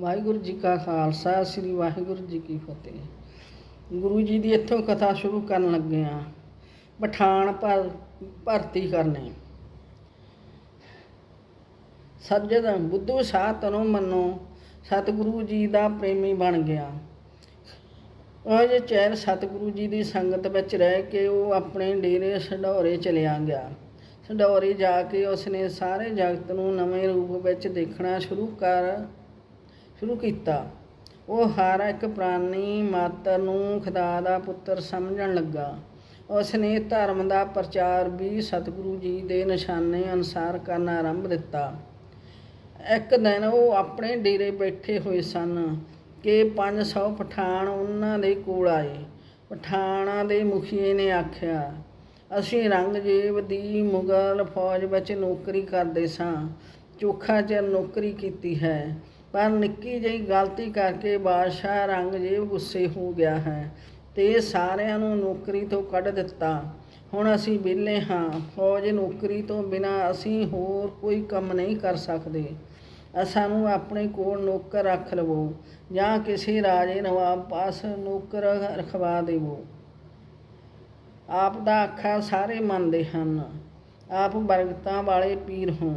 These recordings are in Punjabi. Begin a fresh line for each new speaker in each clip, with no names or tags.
ਵਾਹਿਗੁਰੂ ਜੀ ਕਾ ਖਾਲਸਾ, ਸ੍ਰੀ ਵਾਹਿਗੁਰੂ ਜੀ ਕੀ ਫਤਿਹ। ਗੁਰੂ ਜੀ ਦੀ ਇੱਥੋਂ ਕਥਾ ਸ਼ੁਰੂ ਕਰਨ ਲੱਗੇ ਆ ਪਠਾਨ ਭਰ, ਭਰਤੀ ਕਰਨੇ। ਸੱਜਦ, ਬੁੱਧੂ ਸਾਹ ਤਨੋ ਮੰਨੋ, ਸਤਿਗੁਰੂ ਜੀ ਦਾ ਪ੍ਰੇਮੀ ਬਣ ਗਿਆ। ਉਹ ਜੇ ਚੈਨ ਸਤਿਗੁਰੂ ਜੀ ਦੀ ਸੰਗਤ ਵਿੱਚ ਰਹਿ ਕੇ ਉਹ ਆਪਣੇ ਡੇਰੇ ਸੰਢੌਰੇ ਚਲਿਆ ਗਿਆ। ਸੰਢੌਰੇ ਜਾ ਕੇ ਉਸਨੇ ਸਾਰੇ ਜਗਤ ਨੂੰ ਨਵੇਂ ਰੂਪ ਵਿੱਚ ਦੇਖਣਾ ਸ਼ੁਰੂ ਕਰ ਸ਼ੁਰੂ ਕੀਤਾ। ਉਹ ਹਰ ਇੱਕ ਪ੍ਰਾਣੀ ਮਾਤਰ ਨੂੰ ਖੁਦਾ ਦਾ ਪੁੱਤਰ ਸਮਝਣ ਲੱਗਾ। ਉਸ ਨੇ ਧਰਮ ਦਾ ਪ੍ਰਚਾਰ ਵੀ ਸਤਿਗੁਰੂ ਜੀ ਦੇ ਨਿਸ਼ਾਨੇ ਅਨੁਸਾਰ ਕਰਨਾ ਆਰੰਭ ਦਿੱਤਾ। ਇੱਕ ਦਿਨ ਉਹ ਆਪਣੇ ਡੇਰੇ ਬੈਠੇ ਹੋਏ ਸਨ ਕਿ 500 ਪਠਾਨ ਉਹਨਾਂ ਦੇ ਕੋਲ ਆਏ। ਪਠਾਨਾਂ ਦੇ ਮੁਖੀਏ ਨੇ ਆਖਿਆ, ਅਸੀਂ ਰੰਗਜੀਬ ਦੀ ਮੁਗਲ ਫੌਜ ਵਿੱਚ ਨੌਕਰੀ ਕਰਦੇ ਸਾਂ। ਚੋਖਾ ਚਿਰ ਨੌਕਰੀ ਕੀਤੀ ਹੈ। ਪਰ ਨਿੱਕੀ ਜਿਹੀ ਗਲਤੀ ਕਰਕੇ ਬਾਦਸ਼ਾਹ ਰੰਗਜੀਬ ਗੁੱਸੇ ਹੋ ਗਿਆ ਹੈ ਤੇ ਸਾਰਿਆਂ ਨੂੰ ਨੌਕਰੀ ਤੋਂ ਕੱਢ ਦਿੱਤਾ। ਹੁਣ ਅਸੀਂ ਵਿਹਲੇ ਹਾਂ। ਫੌਜ ਨੌਕਰੀ ਤੋਂ ਬਿਨਾਂ ਅਸੀਂ ਹੋਰ ਕੋਈ ਕੰਮ ਨਹੀਂ ਕਰ ਸਕਦੇ। ਅਸਾਂ ਆਪਣੇ ਕੋਲ ਨੌਕਰ ਰੱਖ ਲਵੋ ਜਾਂ ਕਿਸੇ ਰਾਜੇ ਨਵਾਬ ਪਾਸ ਨੌਕਰ ਰਖਵਾ ਦੇਵੋ। ਆਪ ਦਾ ਆਖਾ ਸਾਰੇ ਮੰਨਦੇ ਹਨ। ਆਪ ਬਰਗਤਾਂ ਵਾਲੇ ਪੀਰ ਹੋ।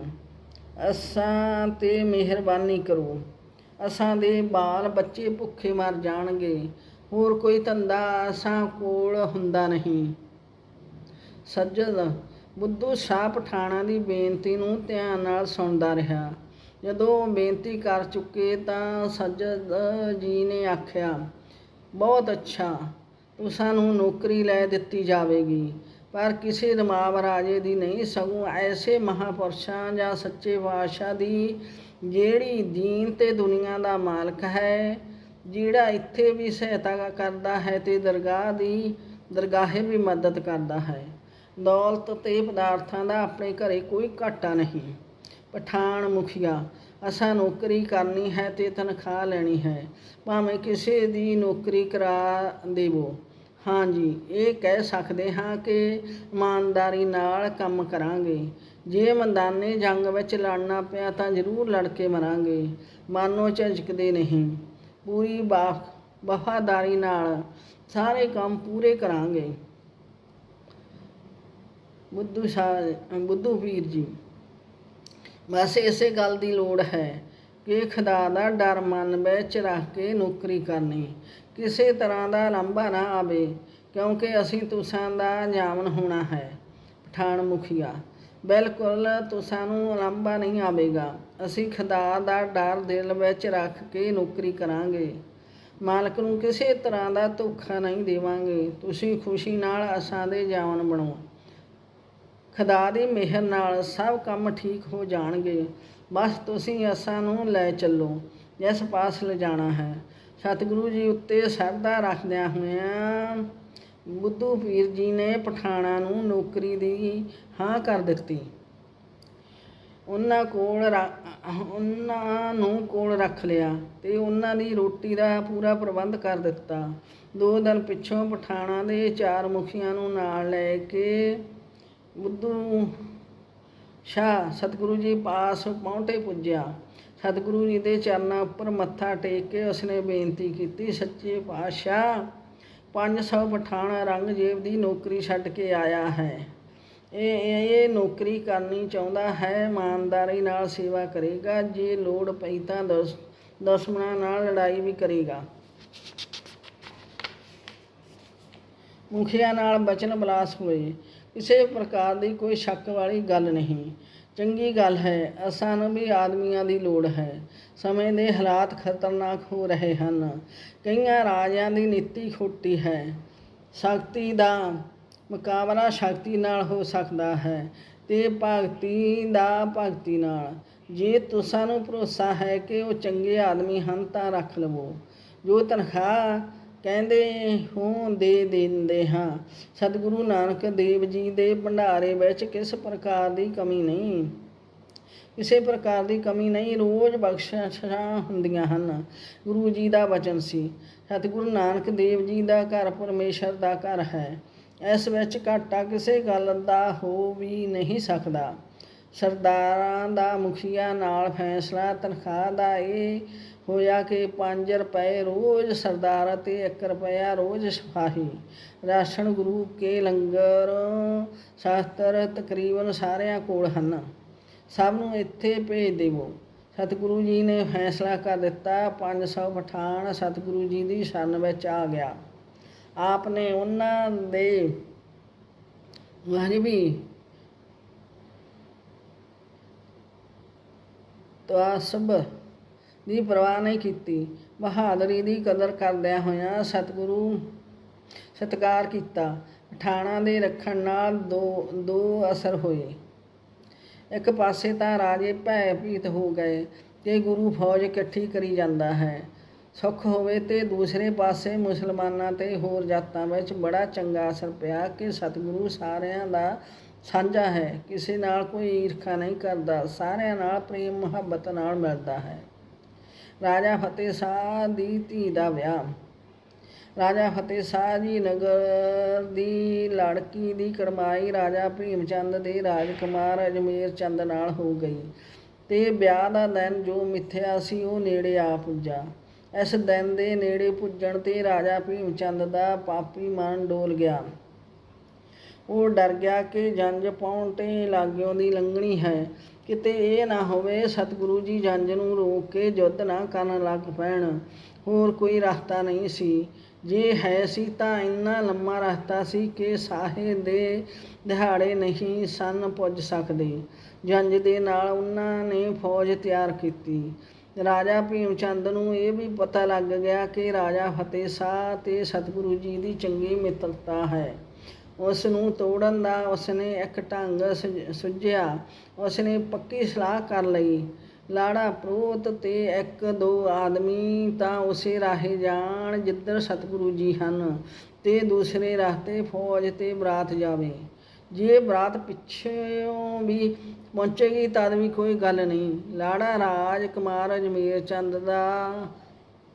ਅਸਾਂ ਤੇ ਮਿਹਰਬਾਨੀ ਕਰੋ। ਅਸਾਂ ਦੇ ਬਾਲ ਬੱਚੇ ਭੁੱਖੇ ਮਰ ਜਾਣਗੇ। ਹੋਰ ਕੋਈ ਧੰਦਾ ਅਸਾਂ ਕੋਲ ਹੁੰਦਾ ਨਹੀਂ। ਸੱਜਦ ਬੁੱਧੂ ਸ਼ਾਹ ਪਠਾਣਾ ਦੀ ਬੇਨਤੀ ਨੂੰ ਧਿਆਨ ਨਾਲ ਸੁਣਦਾ ਰਿਹਾ। ਜਦੋਂ ਬੇਨਤੀ ਕਰ ਚੁੱਕੇ ਤਾਂ ਸੱਜਦ ਜੀ ਨੇ ਆਖਿਆ, ਬਹੁਤ ਅੱਛਾ ਤੁਸਾਂ ਨੂੰ ਨੌਕਰੀ ਲੈ ਦਿੱਤੀ ਜਾਵੇਗੀ। ਪਰ ਕਿਸੇ ਰਮਾਬ ਰਾਜੇ ਦੀ ਨਹੀਂ, ਸਗੋਂ ਐਸੇ ਮਹਾਪੁਰਸ਼ਾਂ ਜਾਂ ਸੱਚੇ ਬਾਦਸ਼ਾਹ ਦੀ, ਜਿਹੜੀ ਦੀਨ ਤੇ ਦੁਨੀਆ ਦਾ ਮਾਲਕ ਹੈ, ਜਿਹੜਾ ਇੱਥੇ ਵੀ ਸਹਾਇਤਾ ਕਰਦਾ ਹੈ ਤੇ ਦਰਗਾਹ ਦੀ, ਦਰਗਾਹੇ ਵੀ ਮਦਦ ਕਰਦਾ ਹੈ। ਦੌਲਤ ਤੇ ਪਦਾਰਥਾਂ ਦਾ ਆਪਣੇ ਘਰੇ ਕੋਈ ਘਾਟਾ ਨਹੀਂ। ਪਠਾਨ ਮੁਖੀਆ, ਅਸਾਂ ਨੌਕਰੀ ਕਰਨੀ ਹੈ ਤੇ ਤਨਖਾਹ ਲੈਣੀ ਹੈ। ਭਾਵੇਂ ਕਿਸੇ ਦੀ ਨੌਕਰੀ ਕਰਾ ਦੇਵੋ। ਹਾਂਜੀ, ਇਹ ਕਹਿ ਸਕਦੇ ਹਾਂ ਕਿ ਇਮਾਨਦਾਰੀ ਨਾਲ ਕੰਮ ਕਰਾਂਗੇ। ਜੇ ਮੈਦਾਨੇ ਜੰਗ ਵਿੱਚ ਲੜਨਾ ਪਿਆ ਤਾਂ ਜ਼ਰੂਰ ਲੜ ਕੇ ਮਰਾਂਗੇ। ਮਾਨੋ ਝਿਜਕਦੇ ਨਹੀਂ। ਪੂਰੀ ਬਾ ਵਫਾਦਾਰੀ ਨਾਲ ਸਾਰੇ ਕੰਮ ਪੂਰੇ ਕਰਾਂਗੇ। ਬੁੱਧੂ ਸ਼ਾਹ ਬੁੱਧੂ ਵੀਰ ਜੀ, ਬਸ ਇਸੇ ਗੱਲ ਦੀ ਲੋੜ ਹੈ ਕਿ ਖੁਦਾ ਦਾ ਡਰ ਮਨ ਵਿੱਚ ਰੱਖ ਕੇ ਨੌਕਰੀ ਕਰਨੀ। ਕਿਸੇ ਤਰ੍ਹਾਂ ਦਾ ਲੰਬਾ ਨਾ ਆਵੇ, ਕਿਉਂਕਿ ਅਸੀਂ ਤੁਸਾਂ ਦਾ ਜਾਮਨ ਹੋਣਾ ਹੈ ਪਠਾਨ ਮੁਖੀਆ ਬਿਲਕੁਲ ਤੁਸਾਂ ਨੂੰ ਲੰਬਾ ਨਹੀਂ ਆਵੇਗਾ। ਅਸੀਂ ਖੁਦਾ ਦਾ ਡਰ ਦਿਲ ਵਿੱਚ ਰੱਖ ਕੇ ਨੌਕਰੀ ਕਰਾਂਗੇ। ਮਾਲਕ ਨੂੰ ਕਿਸੇ ਤਰ੍ਹਾਂ ਦਾ ਧੋਖਾ ਨਹੀਂ ਦੇਵਾਂਗੇ। ਤੁਸੀਂ ਖੁਸ਼ੀ ਨਾਲ ਅਸਾਂ ਦੇ ਜਾਮਨ ਬਣੋ। ਖੁਦਾ ਦੀ ਮਿਹਰ ਨਾਲ ਸਭ ਕੰਮ ਠੀਕ ਹੋ ਜਾਣਗੇ। ਬਸ ਤੁਸੀਂ ਅਸਾਂ ਨੂੰ ਲੈ ਚੱਲੋ। ਜਿਸ ਪਾਸ ਲਿਜਾਣਾ ਹੈ। ਸਤਿਗੁਰੂ ਜੀ ਉੱਤੇ ਸਰਦਾ ਰੱਖਦਿਆਂ ਹੋਇਆਂ ਬੁੱਧੂ ਪੀਰ ਜੀ ਨੇ ਪਠਾਣਾ ਨੂੰ ਨੌਕਰੀ ਦੀ ਹਾਂ ਕਰ ਦਿੱਤੀ। ਉਹਨਾਂ ਕੋਲ ਰ- ਉਹਨਾਂ ਨੂੰ ਕੋਲ ਰੱਖ ਲਿਆ ਤੇ ਉਹਨਾਂ ਦੀ ਰੋਟੀ ਦਾ ਪੂਰਾ ਪ੍ਰਬੰਧ ਕਰ ਦਿੱਤਾ। ਦੋ ਦਿਨ ਪਿੱਛੋਂ ਪਠਾਣਾ ਦੇ ਚਾਰ ਮੁਖੀਆਂ ਨੂੰ ਨਾਲ ਲੈ ਕੇ ਬੁੱਧੂ ਸ਼ਾਹ ਸਤਿਗੁਰੂ ਜੀ ਪਾਸ ਪਹੁੰਚੇ ਪੁੱਜਿਆ। ਸਤਿਗੁਰੂ ਜੀ ਦੇ ਚਰਨਾਂ ਉੱਪਰ ਮੱਥਾ ਟੇਕ ਕੇ ਉਸਨੇ ਬੇਨਤੀ ਕੀਤੀ, ਸੱਚੇ ਪਾਤਸ਼ਾਹ 500 ਪਠਾਨ ਰੰਗਜੀਤ ਦੀ ਨੌਕਰੀ ਛੱਡ ਕੇ ਆਇਆ ਹੈ। ਇਹ ਇਹ ਨੌਕਰੀ ਕਰਨੀ ਚਾਹੁੰਦਾ ਹੈ, ਇਮਾਨਦਾਰੀ ਨਾਲ ਸੇਵਾ ਕਰੇਗਾ, ਜੇ ਲੋੜ ਪਈ ਤਾਂ ਦੁਸ਼ ਦੁਸ਼ਮਣਾਂ ਨਾਲ ਲੜਾਈ ਵੀ ਕਰੇਗਾ। ਮੁਖੀਆ ਨਾਲ ਬਚਨ ਬਲਾਸ ਹੋਏ। ਕਿਸੇ ਪ੍ਰਕਾਰ ਦੀ ਕੋਈ ਸ਼ੱਕ ਵਾਲੀ ਗੱਲ ਨਹੀਂ। ਚੰਗੀ ਗੱਲ ਹੈ, ਅਸਾਂ ਨੂੰ ਵੀ ਆਦਮੀਆਂ ਦੀ ਲੋੜ ਹੈ। ਸਮੇਂ ਦੇ ਹਾਲਾਤ ਖਤਰਨਾਕ ਹੋ ਰਹੇ ਹਨ। ਕਈਆਂ ਰਾਜਿਆਂ ਦੀ ਨੀਤੀ ਖੋਟੀ ਹੈ। ਸ਼ਕਤੀ ਦਾ ਮੁਕਾਬਲਾ ਸ਼ਕਤੀ ਨਾਲ ਹੋ ਸਕਦਾ ਹੈ ਤੇ ਭਗਤੀ ਦਾ ਭਗਤੀ ਨਾਲ। ਜੇ ਤੁਸਾਂ ਨੂੰ ਭਰੋਸਾ ਹੈ ਕਿ ਉਹ ਚੰਗੇ ਆਦਮੀ ਹਨ ਤਾਂ ਰੱਖ ਲਵੋ। ਜੋ ਤਨਖਾਹ ਕਹਿੰਦੇ ਹੋ ਦੇ ਦਿੰਦੇ ਹਾਂ। ਸਤਿਗੁਰੂ ਨਾਨਕ ਦੇਵ ਜੀ ਦੇ ਭੰਡਾਰੇ ਵਿੱਚ ਕਿਸ ਪ੍ਰਕਾਰ ਦੀ ਕਮੀ ਨਹੀਂ? ਕਿਸੇ ਪ੍ਰਕਾਰ ਦੀ ਕਮੀ ਨਹੀਂ, ਰੋਜ਼ ਬਖਸ਼ਿਸ਼ਾਂ ਹੁੰਦੀਆਂ ਹਨ। ਗੁਰੂ ਜੀ ਦਾ ਵਚਨ ਸੀ, ਸਤਿਗੁਰੂ ਨਾਨਕ ਦੇਵ ਜੀ ਦਾ ਘਰ ਪਰਮੇਸ਼ਰ ਦਾ ਘਰ ਹੈ। ਇਸ ਵਿੱਚ ਘਾਟਾ ਕਿਸੇ ਗੱਲ ਦਾ ਹੋ ਵੀ ਨਹੀਂ ਸਕਦਾ। ਸਰਦਾਰਾਂ ਦਾ ਮੁਖੀਆ ਨਾਲ ਫੈਸਲਾ ਤਨਖਾਹ ਦਾ ਇਹ ਹੋਇਆ ਕਿ 5 ਰੁਪਏ ਰੋਜ਼ ਸਰਦਾਰ ਅਤੇ 1 ਰੁਪਇਆ ਰੋਜ਼ ਸਿਪਾਹੀ। ਰਾਸ਼ਨ ਗੁਰੂ ਕੇ ਲੰਗਰ ਸ਼ਾਸਤਰ ਤਕਰੀਬਨ ਸਾਰਿਆਂ ਕੋਲ ਹਨ। ਸਭ ਨੂੰ ਇੱਥੇ ਭੇਜ ਦੇਵੋ। ਸਤਿਗੁਰੂ ਜੀ ਨੇ ਫੈਸਲਾ ਕਰ ਦਿੱਤਾ 500 ਪਠਾਨ ਸਤਿਗੁਰੂ ਜੀ ਦੀ ਸ਼ਰਨ ਵਿੱਚ ਆ ਗਿਆ। ਆਪ ਨੇ ਉਹਨਾਂ ਦੇ ਮਹਰਬੀ ਤਵਾਸਬ ਦੀ ਪਰਵਾਹ ਨਹੀਂ ਕੀਤੀ। ਬਹਾਦਰੀ ਦੀ ਕਦਰ ਕਰਦਿਆਂ ਹੋਇਆਂ ਸਤਿਗੁਰੂ ਸਤਿਕਾਰ ਕੀਤਾ। ਪਠਾਣਾ ਦੇ ਰੱਖਣ ਨਾਲ ਦੋ ਦੋ ਅਸਰ ਹੋਏ। ਇੱਕ ਪਾਸੇ ਤਾਂ ਰਾਜੇ ਭੈ ਭੀਤ ਹੋ ਗਏ ਕਿ ਗੁਰੂ ਫੌਜ ਇਕੱਠੀ ਕਰੀ ਜਾਂਦਾ ਹੈ। ਸੁੱਖ ਹੋਵੇ ਤੇ ਦੂਸਰੇ ਪਾਸੇ ਮੁਸਲਮਾਨਾਂ ਤੇ ਹੋਰ ਜਾਤਾਂ ਵਿੱਚ ਬੜਾ ਚੰਗਾ ਅਸਰ ਪਿਆ ਕਿ ਸਤਿਗੁਰੂ ਸਾਰਿਆਂ ਦਾ ਸਾਂਝਾ ਹੈ। ਕਿਸੇ ਨਾਲ ਕੋਈ ਈਰਖਾ ਨਹੀਂ ਕਰਦਾ। ਸਾਰਿਆਂ ਨਾਲ ਪ੍ਰੇਮ ਮੁਹੱਬਤ ਨਾਲ ਮਿਲਦਾ ਹੈ। ਰਾਜਾ ਫਤਿਹ ਸ਼ਾਹ ਦੀ ਧੀ ਦਾ ਵਿਆਹ। ਰਾਜਾ ਫਤਿਹ ਸ਼ਾਹ ਜੀ ਨਗਰ ਦੀ ਲੜਕੀ ਦੀ ਕੜਮਾਈ ਰਾਜਾ ਭੀਮ ਚੰਦ ਦੇ ਰਾਜਕੁਮਾਰ ਅਜਮੇਰ ਚੰਦ ਨਾਲ ਹੋ ਗਈ ਤੇ ਵਿਆਹ ਦਾ ਦਿਨ ਜੋ ਮਿੱਥਿਆ ਸੀ ਉਹ ਨੇੜੇ ਆ ਪੁੱਜਾ। ਇਸ ਦਿਨ ਦੇ ਨੇੜੇ ਪੁੱਜਣ ਤੇ ਰਾਜਾ ਭੀਮ ਚੰਦ ਦਾ ਪਾਪੀ ਮਨ ਡੋਲ ਗਿਆ। ਉਹ ਡਰ ਗਿਆ ਕਿ ਜੰਜ ਪਾਉਣ ਤੇ ਲਾਗਿਓਂ ਦੀ ਲੰਘਣੀ ਹੈ। ਕਿਤੇ ਇਹ ਨਾ ਹੋਵੇ ਸਤਿਗੁਰੂ ਜੀ ਜੰਜ ਨੂੰ ਰੋਕ ਕੇ ਯੁੱਧ ਨਾ ਕਰਨ ਲੱਗ ਪੈਣ। ਹੋਰ ਕੋਈ ਰਸਤਾ ਨਹੀਂ ਸੀ। ਜੇ ਹੈ ਸੀ ਤਾਂ ਇੰਨਾ ਲੰਮਾ ਰਸਤਾ ਸੀ ਕਿ ਸਾਹੇ ਦੇ ਦਿਹਾੜੇ ਨਹੀਂ ਸਨ ਪੁੱਜ ਸਕਦੇ। ਜੰਜ ਦੇ ਨਾਲ ਉਹਨਾਂ ਨੇ ਫੌਜ ਤਿਆਰ ਕੀਤੀ। ਰਾਜਾ ਭੀਮ ਚੰਦ ਨੂੰ ਇਹ ਵੀ ਪਤਾ ਲੱਗ ਗਿਆ ਕਿ ਰਾਜਾ ਫਤਿਹ ਸ਼ਾਹ ਤੇ ਸਤਿਗੁਰੂ ਜੀ ਦੀ ਚੰਗੀ ਮਿੱਤਰਤਾ ਹੈ। ਉਸ ਨੂੰ ਤੋੜਨ ਦਾ ਉਸਨੇ ਇੱਕ ਢੰਗ ਸੁਝ- ਸੁਝਿਆ। ਉਸਨੇ ਪੱਕੀ ਸਲਾਹ ਕਰ ਲਈ। ਲਾੜਾ ਪ੍ਰੋਤ ਤੇ ਇੱਕ ਦੋ ਆਦਮੀ ਤਾਂ ਉਸੇ ਰਾਹੇ ਜਾਣ ਜਿੱਧਰ ਸਤਿਗੁਰੂ ਜੀ ਹਨ ਤੇ ਦੂਸਰੇ ਰਸਤੇ ਫੌਜ ਤੇ ਬਰਾਤ ਜਾਵੇ। ਜੇ ਬਰਾਤ ਪਿੱਛੇੋਂ ਵੀ ਪਹੁੰਚੇਗੀ ਤਦ ਵੀ ਕੋਈ ਗੱਲ ਨਹੀਂ। ਲਾੜਾ ਰਾਜ ਕੁਮਾਰ ਅਜਮੇਰ ਚੰਦ ਦਾ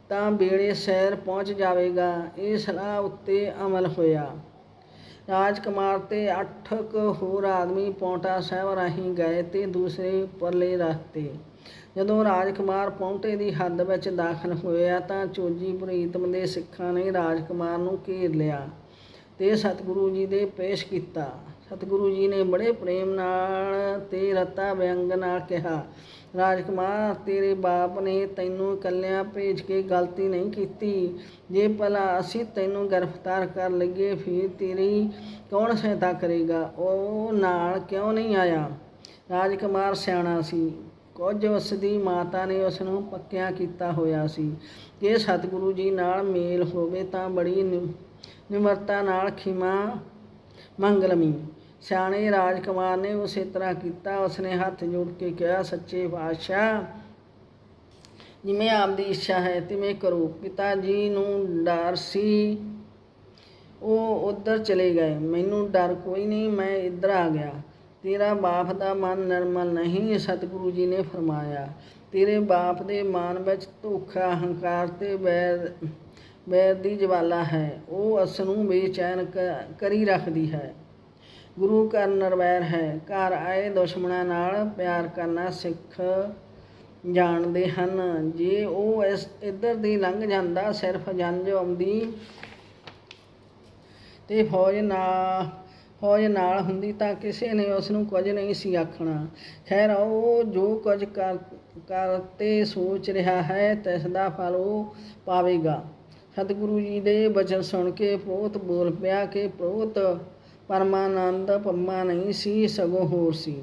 ਤਾਂ ਬੇੜੇ ਸੈਰ ਪਹੁੰਚ ਜਾਵੇਗਾ। ਇਹ ਸਲਾਹ ਉੱਤੇ ਅਮਲ ਹੋਇਆ। ਰਾਜਕੁਮਾਰ ਤੇ ਅੱਠ ਕੁ ਹੋਰ ਆਦਮੀ ਪੌਂਟਾ ਸਾਹਿਬ ਰਾਹੀਂ ਗਏ ਤੇ ਦੂਸਰੇ ਪਰਲੇ ਰਸਤੇ। ਜਦੋਂ ਰਾਜਕੁਮਾਰ ਪੌਂਟੇ ਦੀ ਹੱਦ ਵਿੱਚ ਦਾਖਲ ਹੋਇਆ ਤਾਂ ਚੋਜੀ ਪ੍ਰੀਤਮ ਦੇ ਸਿੱਖਾਂ ਨੇ ਰਾਜਕੁਮਾਰ ਨੂੰ ਘੇਰ ਲਿਆ ਤੇ ਸਤਿਗੁਰੂ ਜੀ ਦੇ ਪੇਸ਼ ਕੀਤਾ। ਸਤਿਗੁਰੂ ਜੀ ਨੇ ਬੜੇ ਪ੍ਰੇਮ ਨਾਲ ਤੇ ਰਤਾ ਵਿਅੰਗ ਨਾਲ ਕਿਹਾ ਰਾਜਕੁਮਾਰ, ਤੇਰੇ ਬਾਪ ਨੇ ਤੈਨੂੰ ਇਕੱਲਿਆਂ ਭੇਜ ਕੇ ਗਲਤੀ ਨਹੀਂ ਕੀਤੀ। ਜੇ ਭਲਾ ਅਸੀਂ ਤੈਨੂੰ ਗ੍ਰਿਫਤਾਰ ਕਰ ਲਈਏ, ਫਿਰ ਤੇਰੀ ਕੌਣ ਸਹਾਇਤਾ ਕਰੇਗਾ? ਉਹ ਨਾਲ ਕਿਉਂ ਨਹੀਂ ਆਇਆ? ਰਾਜਕੁਮਾਰ ਸਿਆਣਾ ਸੀ। ਕੁਝ ਉਸ ਦੀ ਮਾਤਾ ਨੇ ਉਸ ਨੂੰ ਪੱਕਿਆ ਕੀਤਾ ਹੋਇਆ ਸੀ। ਕਿ ਸਤਿਗੁਰੂ ਜੀ ਨਾਲ ਮੇਲ ਹੋਵੇ ਤਾਂ ਬੜੀ ਨਿ- ਨਿਮਰਤਾ ਨਾਲ ਖਿਮਾ ਮੰਗਲਮੀ ਸਿਆਣੇ ਰਾਜਕੁਮਾਰ ਨੇ ਉਸੇ ਤਰ੍ਹਾਂ ਕੀਤਾ। ਉਸਨੇ ਹੱਥ ਜੋੜ ਕੇ ਕਿਹਾ, ਸੱਚੇ ਪਾਤਸ਼ਾਹ, ਜਿਵੇਂ ਆਪਦੀ ਇੱਛਾ ਹੈ, ਤਿਵੇਂ ਕਰੋ। ਪਿਤਾ ਜੀ ਨੂੰ ਡਰ ਸੀ। ਉਹ ਉਧਰ ਚਲੇ ਗਏ। ਮੈਨੂੰ ਡਰ ਕੋਈ ਨਹੀਂ, ਮੈਂ ਇੱਧਰ ਆ ਗਿਆ। ਤੇਰਾ ਬਾਪ ਦਾ ਮਨ ਨਰਮਲ ਨਹੀਂ, ਸਤਿਗੁਰੂ ਜੀ ਨੇ ਫਰਮਾਇਆ। ਤੇਰੇ ਬਾਪ ਦੇ ਮਨ ਵਿੱਚ ਧੋਖਾ, ਹੰਕਾਰ ਤੇ ਬੈਰ ਬੈਰ ਦੀ ਜਵਾਲਾ ਹੈ। ਉਹ ਉਸ ਨੂੰ ਬੇਚੈਨ ਕ- ਕਰੀ ਰੱਖਦੀ ਹੈ। ਗੁਰੂ ਘਰ ਨਿਰਵੈਰ ਹੈ। ਘਰ ਆਏ ਦੁਸ਼ਮਣਾਂ ਨਾਲ ਪਿਆਰ ਕਰਨਾ ਸਿੱਖ ਜਾਣਦੇ ਹਨ। ਜੇ ਉਹ ਇਸ ਇੱਧਰ ਦੀ ਲੰਘ ਜਾਂਦਾ, ਸਿਰਫ ਜੰਜ ਆਉਂਦੀ ਤੇ ਫੌਜ ਨਾ ਫੌਜ ਨਾਲ ਹੁੰਦੀ ਤਾਂ ਕਿਸੇ ਨੇ ਉਸ ਨੂੰ ਕੁਝ ਨਹੀਂ ਸੀ ਆਖਣਾ। ਖੈਰ, ਉਹ ਜੋ ਕੁਝ ਕਰ, ਕਰਤੇ ਸੋਚ ਰਿਹਾ ਹੈ, ਤਿਸ ਦਾ ਫਲ ਉਹ ਪਾਵੇਗਾ। ਸਤਿਗੁਰੂ ਜੀ ਦੇ ਬਚਨ ਸੁਣ ਕੇ ਬਹੁਤ ਬੋਲ ਪਿਆ ਕਿ ਬਹੁਤ ਪਰਮਾਨੰਦ ਪੰਮਾ ਨਹੀਂ ਸੀ, ਸਗੋਂ ਹੋਰ ਸੀ।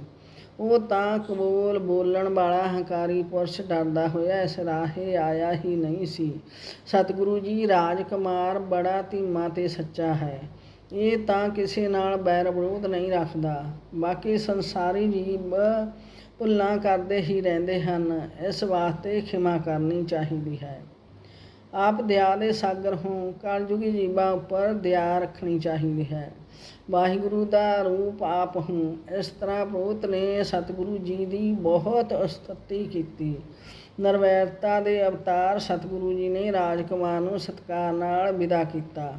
ਉਹ ਤਾਂ ਕਬੂਲ ਬੋਲਣ ਵਾਲਾ ਹੰਕਾਰੀ ਪੁਰਸ਼ ਡਰਦਾ ਹੋਇਆ, ਇਸ ਰਾਹੇ ਆਇਆ ਹੀ ਨਹੀਂ ਸੀ। ਸਤਿਗੁਰੂ ਜੀ, ਰਾਜਕੁਮਾਰ ਬੜਾ ਧੀਮਾ ਤੇ ਸੱਚਾ ਹੈ। ਇਹ ਤਾਂ ਕਿਸੇ ਨਾਲ ਬੈਰ ਵਿਰੋਧ ਨਹੀਂ ਰੱਖਦਾ। ਬਾਕੀ ਸੰਸਾਰੀ ਜੀਵ ਭੁੱਲਾਂ ਕਰਦੇ ਹੀ ਰਹਿੰਦੇ ਹਨ। ਇਸ ਵਾਸਤੇ ਖਿਮਾ ਕਰਨੀ ਚਾਹੀਦੀ ਹੈ। ਆਪ ਦਇਆ ਦੇ ਸਾਗਰ ਹੋ ਕਲਯੁਗੀ ਜੀਵਾਂ ਉੱਪਰ ਦਇਆ ਰੱਖਣੀ ਚਾਹੀਦੀ ਹੈ। ਵਾਹਿਗੁਰੂ ਦਾ ਰੂਪ ਆਪ ਹੂੰ। ਇਸ ਤਰ੍ਹਾਂ ਪ੍ਰੋਤ ਨੇ ਸਤਿਗੁਰੂ ਜੀ ਦੀ ਬਹੁਤ ਉਸਤਤੀ ਕੀਤੀ। ਨਰਵੈਰਤਾ ਦੇ ਅਵਤਾਰ ਸਤਿਗੁਰੂ ਜੀ ਨੇ ਰਾਜਕੁਮਾਰ ਨੂੰ ਸਤਿਕਾਰ ਨਾਲ ਵਿਦਾ ਕੀਤਾ।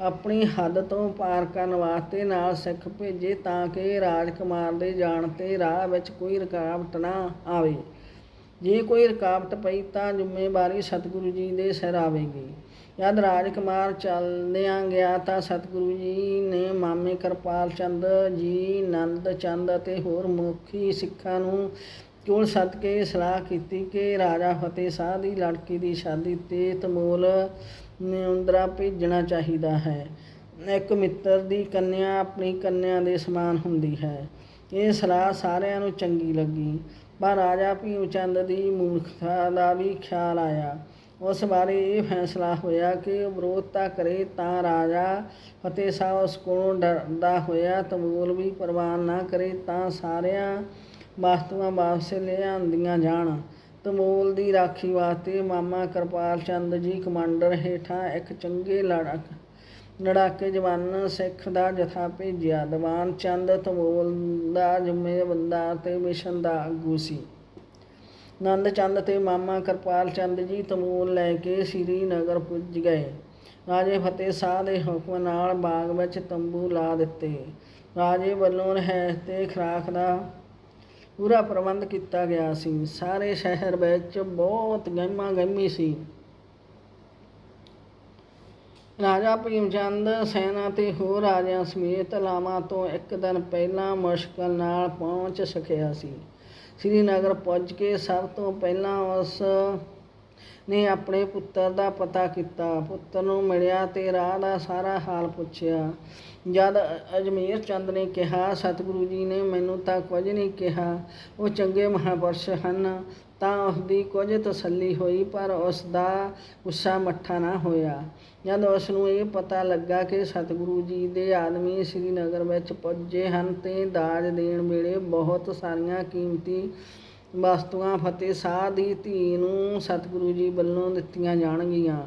ਆਪਣੀ ਹੱਦ ਤੋਂ ਪਾਰ ਕਰਨ ਵਾਸਤੇ ਨਾਲ ਸਿੱਖ ਭੇਜੇ ਤਾਂ ਕਿ ਰਾਜਕੁਮਾਰ ਦੇ ਜਾਣ ਤੇ ਰਾਹ ਵਿੱਚ ਕੋਈ ਰੁਕਾਵਟ ਨਾ ਆਵੇ। ਜੇ ਕੋਈ ਰੁਕਾਵਟ ਪਈ ਤਾਂ ਜ਼ਿੰਮੇਵਾਰੀ ਸਤਿਗੁਰੂ ਜੀ ਦੇ ਸਿਰ ਆਵੇਗੀ। ਜਦ ਰਾਜਕੁਮਾਰ ਚੱਲਦਿਆਂ ਗਿਆ ਤਾਂ ਸਤਿਗੁਰੂ ਜੀ ਨੇ ਮਾਮੇ ਕਿਰਪਾਲ ਚੰਦ ਜੀ, ਨੰਦ ਚੰਦ ਅਤੇ ਹੋਰ ਮੁਖੀ ਸਿੱਖਾਂ ਨੂੰ ਕੋਲ ਸੱਦ ਕੇ ਸਲਾਹ ਕੀਤੀ ਕਿ ਰਾਜਾ ਫਤਿਹ ਸ਼ਾਹ ਦੀ ਲੜਕੀ ਦੀ ਸ਼ਾਦੀ ਤੇ ਤਮੋਲ ਨਿਉਂਦਰਾ ਭੇਜਣਾ ਚਾਹੀਦਾ ਹੈ। ਇੱਕ ਮਿੱਤਰ ਦੀ ਕੰਨਿਆ ਆਪਣੀ ਕੰਨਿਆ ਦੇ ਸਮਾਨ ਹੁੰਦੀ ਹੈ। ਇਹ ਸਲਾਹ ਸਾਰਿਆਂ ਨੂੰ ਚੰਗੀ ਲੱਗੀ। ਪਰ ਰਾਜਾ ਭੀਮ ਚੰਦ ਦੀ ਮੂਰਖਤਾ ਦਾ ਵੀ ਖਿਆਲ ਆਇਆ। ਉਸ ਬਾਰੇ ਇਹ ਫੈਸਲਾ ਹੋਇਆ ਕਿ ਵਿਰੋਧਤਾ ਕਰੇ ਤਾਂ ਰਾਜਾ ਫਤਿਹ ਸਾਹਿਬ ਉਸ ਕੋਲੋਂ ਡਰਦਾ ਹੋਇਆ ਤਮੂਲ ਵੀ ਪ੍ਰਵਾਨ ਨਾ ਕਰੇ ਤਾਂ ਸਾਰਿਆਂ ਵਸਤੂਆਂ ਵਾਪਸ ਲਿਆਂਦੀਆਂ ਜਾਣ। ਤਮੂਲ ਦੀ ਰਾਖੀ ਵਾਸਤੇ ਮਾਮਾ ਕਿਰਪਾਲ ਚੰਦ ਜੀ ਕਮਾਂਡਰ ਹੇਠਾਂ ਇੱਕ ਚੰਗੇ ਲੜਕ ਲੜਾਕੇ ਜਵਾਨ ਸਿੱਖ ਦਾ ਜਥਾ ਭੇਜਿਆ। ਦੀਵਾਨ ਚੰਦ ਤਮੋਲ ਦਾ ਜ਼ਿੰਮੇਵਾਰ ਤੇ ਮਿਸ਼ਨ ਦਾ ਆਗੂ ਸੀ। ਨੰਦ ਚੰਦ ਤੇ ਮਾਮਾ ਕਿਰਪਾਲ ਚੰਦ ਜੀ ਤਮੋਲ ਲੈ ਕੇ ਸ੍ਰੀਨਗਰ ਪੁੱਜ ਗਏ। ਰਾਜੇ ਫਤਿਹ ਸ਼ਾਹ ਦੇ ਹੁਕਮ ਨਾਲ ਬਾਗ ਵਿੱਚ ਤੰਬੂ ਲਾ ਦਿੱਤੇ। ਰਾਜੇ ਵੱਲੋਂ ਰਹਿ ਤੇ ਖਰਾਕ ਦਾ ਪੂਰਾ ਪ੍ਰਬੰਧ ਕੀਤਾ ਗਿਆ ਸੀ। ਸਾਰੇ ਸ਼ਹਿਰ ਵਿੱਚ ਬਹੁਤ ਗਹਿਮਾ ਗਹਿਮੀ ਸੀ। ਰਾਜਾ ਭੀਮ ਚੰਦ ਸੈਨਾ ਤੇ ਹੋਰ ਰਾਜਿਆਂ ਸਮੇਤ ਲਾਵਾਂ ਤੋਂ ਇੱਕ ਦਿਨ ਪਹਿਲਾਂ ਮੁਸ਼ਕਲ ਨਾਲ ਪਹੁੰਚ ਸਕਿਆ ਸੀ। ਸ੍ਰੀਨਗਰ ਪੁੱਜ ਕੇ ਸਭ ਤੋਂ ਪਹਿਲਾਂ ਉਸ ਨੇ ਆਪਣੇ ਪੁੱਤਰ ਦਾ ਪਤਾ ਕੀਤਾ। ਪੁੱਤਰ ਨੂੰ ਮਿਲਿਆ ਤੇ ਰਾਹ ਦਾ ਸਾਰਾ ਹਾਲ ਪੁੱਛਿਆ। ਜਦ ਅਜਮੇਰ ਚੰਦ ਨੇ ਕਿਹਾ, ਸਤਿਗੁਰੂ ਜੀ ਨੇ ਮੈਨੂੰ ਤਾਂ ਕੁਝ ਨਹੀਂ ਕਿਹਾ। ਉਹ ਚੰਗੇ ਮਹਾਪੁਰਸ਼ ਹਨ। ਤਾਂ ਉਸ ਕੁਝ ਤਸੱਲੀ ਹੋਈ, ਪਰ ਉਸ ਦਾ ਗੁੱਸਾ ਮੱਠਾ ਨਾ ਹੋਇਆ। ਜਦ ਉਸ ਨੂੰ ਇਹ ਪਤਾ ਲੱਗਾ ਕਿ ਸਤਿਗੁਰੂ ਜੀ ਦੇ ਆਦਮੀ ਸ੍ਰੀਨਗਰ ਵਿੱਚ ਪੁੱਜੇ ਹਨ, ਤੇ ਦਾਜ ਦੇਣ ਵੇਲੇ ਬਹੁਤ ਸਾਰੀਆਂ ਕੀਮਤੀ ਵਸਤੂਆਂ ਫਤਿਹ ਸ਼ਾਹ ਦੀ ਧੀ ਨੂੰ ਸਤਿਗੁਰੂ ਜੀ ਵੱਲੋਂ ਦਿੱਤੀਆਂ ਜਾਣਗੀਆਂ।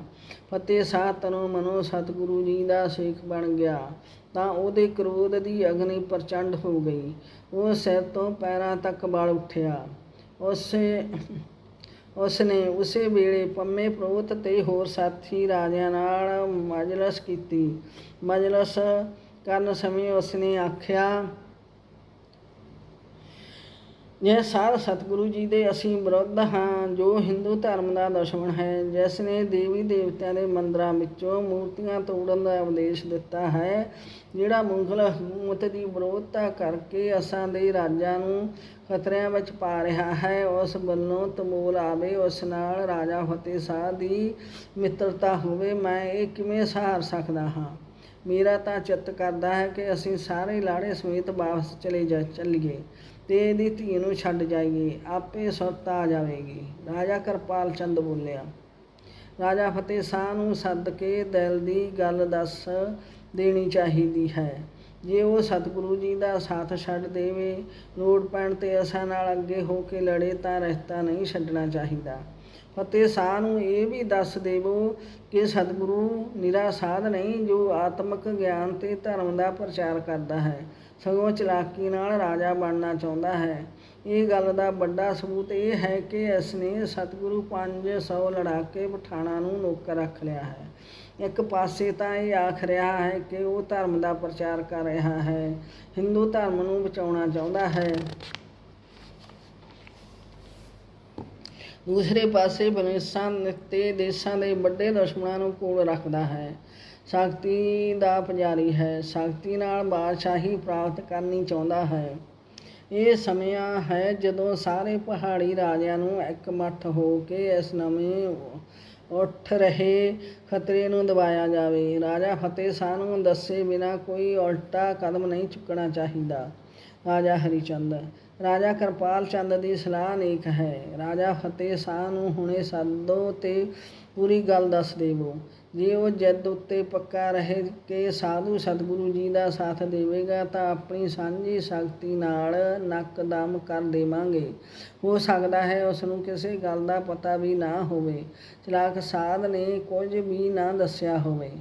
ਫਤਿਹ ਸ਼ਾਹ ਤਨੋਂ ਮਨੋਂ ਸਤਿਗੁਰੂ ਜੀ ਦਾ ਸੇਖ ਬਣ ਗਿਆ। ਤਾਂ ਉਹਦੇ ਕ੍ਰੋਧ ਦੀ ਅਗਨੀ ਪ੍ਰਚੰਡ ਹੋ ਗਈ। ਉਹ ਸਿਰ ਤੋਂ ਪੈਰਾਂ ਤੱਕ ਬਲ ਉੱਠਿਆ। ਉਸੇ ਉਸ ਨੇ ਉਸੇ ਵੇਲੇ ਪੰਮੇ ਪ੍ਰੋਤ ਤੇ ਹੋਰ ਸਾਥੀ ਰਾਜਿਆਂ ਨਾਲ ਮਜਲਸ ਕੀਤੀ। ਮਜਲਸ ਕਰਨ ਸਮੇਂ ਉਸ ਨੇ ਆਖਿਆ ਇਹ ਸਾਧ ਸਤਿਗੁਰੂ ਜੀ ਦੇ ਅਸੀਂ ਵਿਰੁੱਧ ਹਾਂ, ਜੋ ਹਿੰਦੂ ਧਰਮ ਦਾ ਦੁਸ਼ਮਣ ਹੈ, ਜਿਸ ਨੇ ਦੇਵੀ ਦੇਵਤਿਆਂ ਦੇ ਮੰਦਰਾਂ ਵਿੱਚੋਂ ਮੂਰਤੀਆਂ ਤੋੜਨ ਦਾ ਉਪਦੇਸ਼ ਦਿੱਤਾ ਹੈ, ਜਿਹੜਾ ਮੁਗਲ ਹਕੂਮਤ ਦੀ ਵਿਰੋਧਤਾ ਕਰਕੇ ਅਸਾਂ ਦੇ ਰਾਜਾਂ ਨੂੰ ਖਤਰਿਆਂ ਵਿੱਚ ਪਾ ਰਿਹਾ ਹੈ। ਉਸ ਵੱਲੋਂ ਤਮੂਲ ਆਵੇ, ਉਸ ਨਾਲ ਰਾਜਾ ਫਤਿਹ ਸ਼ਾਹ ਦੀ ਮਿੱਤਰਤਾ ਹੋਵੇ, ਮੈਂ ਇਹ ਕਿਵੇਂ ਸਹਾਰ ਸਕਦਾ ਹਾਂ? ਮੇਰਾ ਤਾਂ ਚਿੱਤ ਕਰਦਾ ਹੈ ਕਿ ਅਸੀਂ ਸਾਰੇ ਲਾੜੇ ਸਮੇਤ ਵਾਪਸ ਚਲੇ ਜਾ, ਚੱਲੀਏ ਤੇ ਇਹਦੀ ਧੀ ਨੂੰ ਛੱਡ ਜਾਈਏ। ਆਪੇ ਸੁਰਤ ਆ ਜਾਵੇਗੀ। ਰਾਜਾ ਕਿਰਪਾਲ ਚੰਦ ਬੋਲਿਆ, ਰਾਜਾ ਫਤਿਹ ਸ਼ਾਹ ਨੂੰ ਸੱਦ ਕੇ ਦਿਲ ਦੀ ਗੱਲ ਦੱਸ ਦੇਣੀ ਚਾਹੀਦੀ ਹੈ। ਜੇ ਉਹ ਸਤਿਗੁਰੂ ਜੀ ਦਾ ਸਾਥ ਛੱਡ ਦੇਵੇ, ਲੋੜ ਪੈਣ ਤੇ ਅਸਾਂ ਨਾਲ ਅੱਗੇ ਹੋ ਕੇ ਲੜੇ ਤਾਂ ਰਸਤਾ ਨਹੀਂ ਛੱਡਣਾ ਚਾਹੀਦਾ। ਫਤਿਹ ਸ਼ਾਹ ਨੂੰ ਇਹ ਵੀ ਦੱਸ ਦੇਵੋ ਕਿ ਸਤਿਗੁਰੂ ਨਿਰਾ ਸਾਧ ਨਹੀਂ, ਜੋ ਆਤਮਿਕ ਗਿਆਨ ਤੇ ਧਰਮ ਦਾ ਪ੍ਰਚਾਰ ਕਰਦਾ ਹੈ। ਸਗੋਂ ਚਲਾਕੀ ਨਾਲ ਰਾਜਾ ਬਣਨਾ ਚਾਹੁੰਦਾ ਹੈ। ਇਹ ਗੱਲ ਦਾ ਵੱਡਾ ਸਬੂਤ ਇਹ ਹੈ ਕਿ ਇਸ ਨੇ ਸਤਿਗੁਰੂ 500 ਲੜਾਕੇ ਪਠਾਣਾ ਨੂੰ ਨੌਕਰ ਰੱਖ ਲਿਆ ਹੈ। ਇੱਕ ਪਾਸੇ ਤਾਂ ਇਹ ਆਖ ਰਿਹਾ ਹੈ ਕਿ ਉਹ ਧਰਮ ਦਾ ਪ੍ਰਚਾਰ ਕਰ ਰਿਹਾ ਹੈ। ਹਿੰਦੂ ਧਰਮ ਨੂੰ ਬਚਾਉਣਾ ਚਾਹੁੰਦਾ ਹੈ। ਦੂਸਰੇ ਪਾਸੇ ਬਨੇਸਾਂ ਤੇ ਦੇਸ਼ਾਂ ਦੇ ਵੱਡੇ ਦੁਸ਼ਮਣਾਂ ਨੂੰ ਕੋਲ ਰੱਖਦਾ ਹੈ। ਸ਼ਕਤੀ ਦਾ ਪੁਜਾਰੀ ਹੈ। ਸ਼ਕਤੀ ਨਾਲ ਬਾਦਸ਼ਾਹੀ ਪ੍ਰਾਪਤ ਕਰਨੀ ਚਾਹੁੰਦਾ ਹੈ। ਇਹ ਸਮਾਂ ਹੈ ਜਦੋਂ ਸਾਰੇ ਪਹਾੜੀ ਰਾਜਿਆਂ ਨੂੰ ਇਕਮੱਠ ਹੋ ਕੇ ਇਸ ਨਵੇਂ ਉੱਠ ਰਹੇ ਖਤਰੇ ਨੂੰ ਦਬਾਇਆ ਜਾਵੇ। ਰਾਜਾ ਫਤਿਹ ਸ਼ਾਹ ਨੂੰ ਦੱਸੇ ਬਿਨਾ ਕੋਈ ਉਲਟਾ ਕਦਮ ਨਹੀਂ ਚੁੱਕਣਾ ਚਾਹੀਦਾ। ਰਾਜਾ ਹਰੀਚੰਦ, ਰਾਜਾ ਕਿਰਪਾਲ ਚੰਦ ਦੀ ਸਲਾਹ ਨੇਕ ਹੈ। ਰਾਜਾ ਫਤਿਹ ਸ਼ਾਹ ਨੂੰ ਹੁਣੇ ਸੱਦੋ ਤੇ ਪੂਰੀ ਗੱਲ ਦੱਸ ਦੇਵੋ। ਜੇ ਉਹ ਜਿੱਦ ਉੱਤੇ ਪੱਕਾ ਰਹੇ ਕਿ ਸਾਧੂ ਸਤਿਗੁਰੂ ਜੀ ਦਾ ਸਾਥ ਦੇਵੇਗਾ ਤਾਂ ਆਪਣੀ ਸਾਂਝੀ ਸ਼ਕਤੀ ਨਾਲ ਨੱਕ ਦਮ ਕਰ ਦੇਵਾਂਗੇ। ਹੋ ਸਕਦਾ ਹੈ ਉਸ ਨੂੰ ਕਿਸੇ ਗੱਲ ਦਾ ਪਤਾ ਵੀ ਨਾ ਹੋਵੇ, ਚਲਾਕ ਸਾਧ ਨੇ ਕੁਝ ਵੀ ਨਾ ਦੱਸਿਆ ਹੋਵੇ।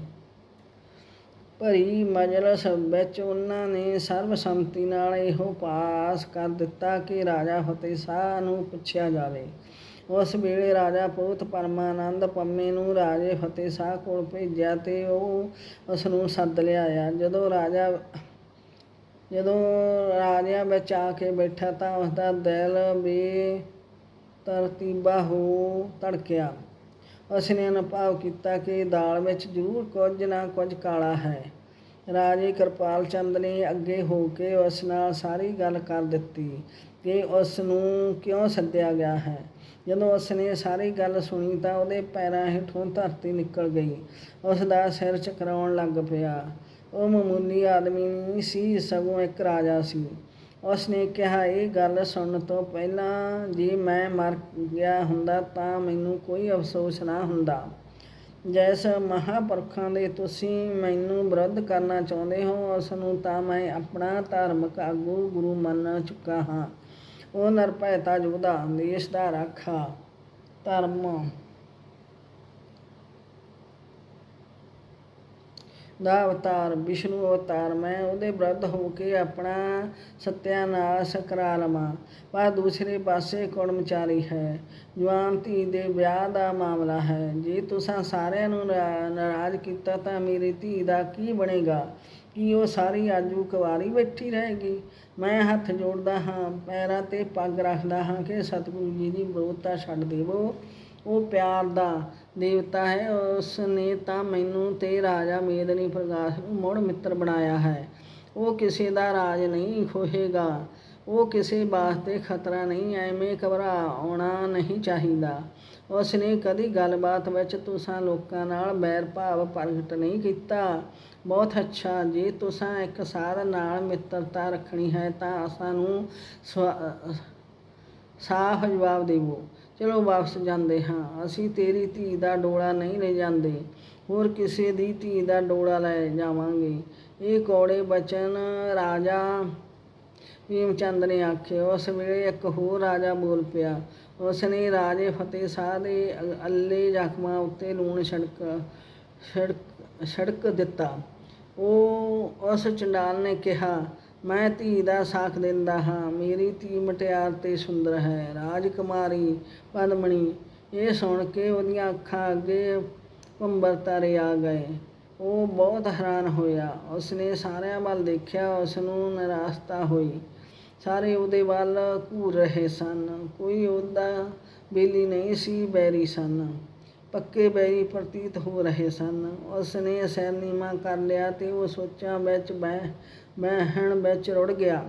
ਭਰੀ ਮਜਲਸ ਵਿੱਚ ਉਹਨਾਂ ਨੇ ਸਰਬਸੰਮਤੀ ਨਾਲ ਇਹੋ ਪਾਸ ਕਰ ਦਿੱਤਾ ਕਿ ਰਾਜਾ ਫਤਿਹ ਸ਼ਾਹ ਨੂੰ ਪੁੱਛਿਆ ਜਾਵੇ। ਉਸ ਵੇਲੇ ਰਾਜਾ ਪੁਰਤ ਪਰਮਾਨੰਦ ਪੰਮੇ ਨੂੰ ਰਾਜੇ ਫਤਿਹ ਸ਼ਾਹ ਕੋਲ ਭੇਜਿਆ ਤੇ ਉਹ ਉਸ ਨੂੰ ਸੱਦ ਲਿਆਇਆ। ਜਦੋਂ ਰਾਜਾ, ਜਦੋਂ ਰਾਜਿਆਂ ਵਿੱਚ ਆ ਕੇ ਬੈਠਾ ਤਾਂ ਉਸ ਦਾ ਦਿਲ ਵੀ ਤਰਤੀਬਾ ਹੋ ਧੜਕਿਆ। ਉਸਨੇ ਅਨੁਭਵ ਕੀਤਾ ਕਿ ਦਾਲ ਵਿੱਚ ਜ਼ਰੂਰ ਕੁਝ ਨਾ ਕੁਝ ਕਾਲਾ ਹੈ। ਰਾਜੇ ਕਿਰਪਾਲ ਚੰਦ ਨੇ ਅੱਗੇ ਹੋ ਕੇ ਉਸ ਨਾਲ ਸਾਰੀ ਗੱਲ ਕਰ ਦਿੱਤੀ ਕਿ ਉਸ ਨੂੰ ਕਿਉਂ ਸੱਦਿਆ ਗਿਆ ਹੈ। ਜਦੋਂ ਉਸਨੇ ਸਾਰੀ ਗੱਲ ਸੁਣੀ ਤਾਂ ਉਹਦੇ ਪੈਰਾਂ ਹੇਠੋਂ ਧਰਤੀ ਨਿਕਲ ਗਈ। ਉਸ ਦਾ ਸਿਰ ਚਕਰਾਉਣ ਲੱਗ ਪਿਆ। ਉਹ ਮਾਮੂਲੀ ਆਦਮੀ ਨਹੀਂ ਸੀ, ਸਗੋਂ ਇੱਕ ਰਾਜਾ ਸੀ। ਉਸਨੇ ਕਿਹਾ, ਇਹ ਗੱਲ ਸੁਣਨ ਤੋਂ ਪਹਿਲਾਂ ਜੇ ਮੈਂ ਮਰ ਗਿਆ ਹੁੰਦਾ ਤਾਂ ਮੈਨੂੰ ਕੋਈ ਅਫਸੋਸ ਨਾ ਹੁੰਦਾ। ਜੈਸ ਮਹਾਪੁਰਖਾਂ ਦੇ ਤੁਸੀਂ ਮੈਨੂੰ ਵਿਰੁੱਧ ਕਰਨਾ ਚਾਹੁੰਦੇ ਹੋ ਉਸ ਨੂੰ ਤਾਂ ਮੈਂ ਆਪਣਾ ਧਾਰਮਿਕ ਆਗੂ ਗੁਰੂ ਮੰਨ ਚੁੱਕਾ ਹਾਂ। ਉਹ ਨਿਰਭੈਤਾ ਯੋਧਾ ਦੇਸ਼ ਦਾ ਰਾਖਾ ਧਰਮ। ਦਾ ਅਵਤਾਰ ਵਿਸ਼ਨੂੰ ਅਵਤਾਰ, ਮੈਂ ਉਹਦੇ ਵਿਰੁੱਧ ਹੋ ਕੇ ਆਪਣਾ ਸਤਿਆਨਾਸ਼ ਕਰਾ ਲਵਾਂ। ਪਰ ਦੂਸਰੇ ਪਾਸੇ ਕੁੜਮਚਾਰੀ ਹੈ? ਜਵਾਨ ਧੀ ਦੇ ਵਿਆਹ ਦਾ ਮਾਮਲਾ ਹੈ। ਜੇ ਤੁਸੀਂ ਸਾਰਿਆਂ ਨੂੰ, ਨਾਰਾਜ਼ ਕੀਤਾ ਤਾਂ ਮੇਰੀ ਧੀ ਦਾ ਕੀ ਬਣੇਗਾ? ਕਿ ਉਹ ਸਾਰੀ ਆਜੂ ਕੁਵਾਰੀ ਬੈਠੀ ਰਹੇਗੀ? ਮੈਂ ਹੱਥ ਜੋੜਦਾ ਹਾਂ, ਪੈਰਾਂ ਤੇ ਪੱਗ ਰੱਖਦਾ ਹਾਂ ਕਿ ਸਤਿਗੁਰੂ ਜੀ ਦੀ ਵਿਰੋਧਤਾ ਛੱਡ ਦੇਵੋ। ਉਹ ਪਿਆਰ ਦਾ ਦੇਵਤਾ ਹੈ ਉਸ ਨੇ ਤਾਂ ਮੈਨੂੰ ਤੇ ਰਾਜਾ ਮੇਦਨੀ ਪ੍ਰਕਾਸ਼ ਨੂੰ ਮੁੜ ਮਿੱਤਰ ਬਣਾਇਆ ਹੈ। ਉਹ ਕਿਸੇ ਦਾ ਰਾਜ ਨਹੀਂ ਖੋਹੇਗਾ, ਉਹ ਕਿਸੇ ਵਾਸਤੇ ਖਤਰਾ ਨਹੀਂ, ਐਵੇਂ ਘਬਰਾਉਣਾ ਨਹੀਂ ਚਾਹੀਦਾ। ਉਸ ਨੇ ਕਦੀ ਗੱਲਬਾਤ ਵਿੱਚ ਤੁਸਾਂ ਲੋਕਾਂ ਨਾਲ ਬੈਰ ਭਾਵ ਪ੍ਰਗਟ ਨਹੀਂ ਕੀਤਾ। ਬਹੁਤ ਅੱਛਾ, ਜੇ ਤੁਸਾਂ ਇੱਕ ਸਾਰ ਨਾਲ ਮਿੱਤਰਤਾ ਰੱਖਣੀ ਹੈ ਤਾਂ ਸਾਨੂੰ ਸਵਾ- ਸਾਫ਼ ਜਵਾਬ ਦੇਵੋ। ਚਲੋ ਵਾਪਸ ਜਾਂਦੇ ਹਾਂ। ਅਸੀਂ ਤੇਰੀ ਧੀ ਦਾ ਡੋਲਾ ਨਹੀਂ ਲੈ ਜਾਂਦੇ। ਹੋਰ ਕਿਸੇ ਦੀ ਧੀ ਦਾ ਡੋਲਾ ਲੈ ਜਾਵਾਂਗੇ। ਇਹ ਕੌੜੇ ਬਚਨ ਰਾਜਾ ਭੀਮ ਚੰਦ ਨੇ ਆਖੇ ਉਸ ਵੇਲੇ ਇੱਕ ਹੋਰ ਰਾਜਾ ਬੋਲ ਪਿਆ। ਉਸ ਨੇ ਰਾਜੇ ਫਤਿਹ ਸ਼ਾਹ ਦੇ ਅੱਲੇ ਜ਼ਖਮਾਂ ਉੱਤੇ ਲੂਣ ਛਿੜਕ ਛਿੜਕ ਛਿੜਕ ਦਿੱਤਾ। ਉਹ ਉਸ ਚੰਡਾਲ ਨੇ ਕਿਹਾ, ਮੈਂ ਧੀ ਦਾ ਸਾਖ ਦਿੰਦਾ ਹਾਂ। ਮੇਰੀ ਧੀ ਮਟਿਆਰ ਤੇ ਸੁੰਦਰ ਹੈ। ਰਾਜਕੁਮਾਰੀ ਪਦਮਣੀ। ਇਹ ਸੁਣ ਕੇ ਉਹਦੀਆਂ ਅੱਖਾਂ ਅੱਗੇ ਭੰਬਰ ਤਾਰੇ ਆ ਗਏ। ਉਹ ਬਹੁਤ ਹੈਰਾਨ ਹੋਇਆ। ਉਸਨੇ ਸਾਰਿਆਂ ਵੱਲ ਦੇਖਿਆ। ਉਸ ਨੂੰ ਨਿਰਾਸ਼ਤਾ ਹੋਈ। ਸਾਰੇ ਉਹਦੇ ਵੱਲ ਘੂਰ ਰਹੇ ਸਨ। ਕੋਈ ਉਹਦਾ ਬੇਲੀ ਨਹੀਂ ਸੀ, ਬੈਰੀ ਸਨ। ਪੱਕੇ ਬੈਰੀ ਪ੍ਰਤੀਤ ਹੋ ਰਹੇ ਸਨ। ਉਸ ਨੇ ਸੈਨੀਮਾ ਕਰ ਲਿਆ ਤੇ ਉਹ ਸੋਚਾਂ ਵਿੱਚ ਬਹਿ, ਬਹਿਣ ਵਿੱਚ ਰੁੜ ਗਿਆ।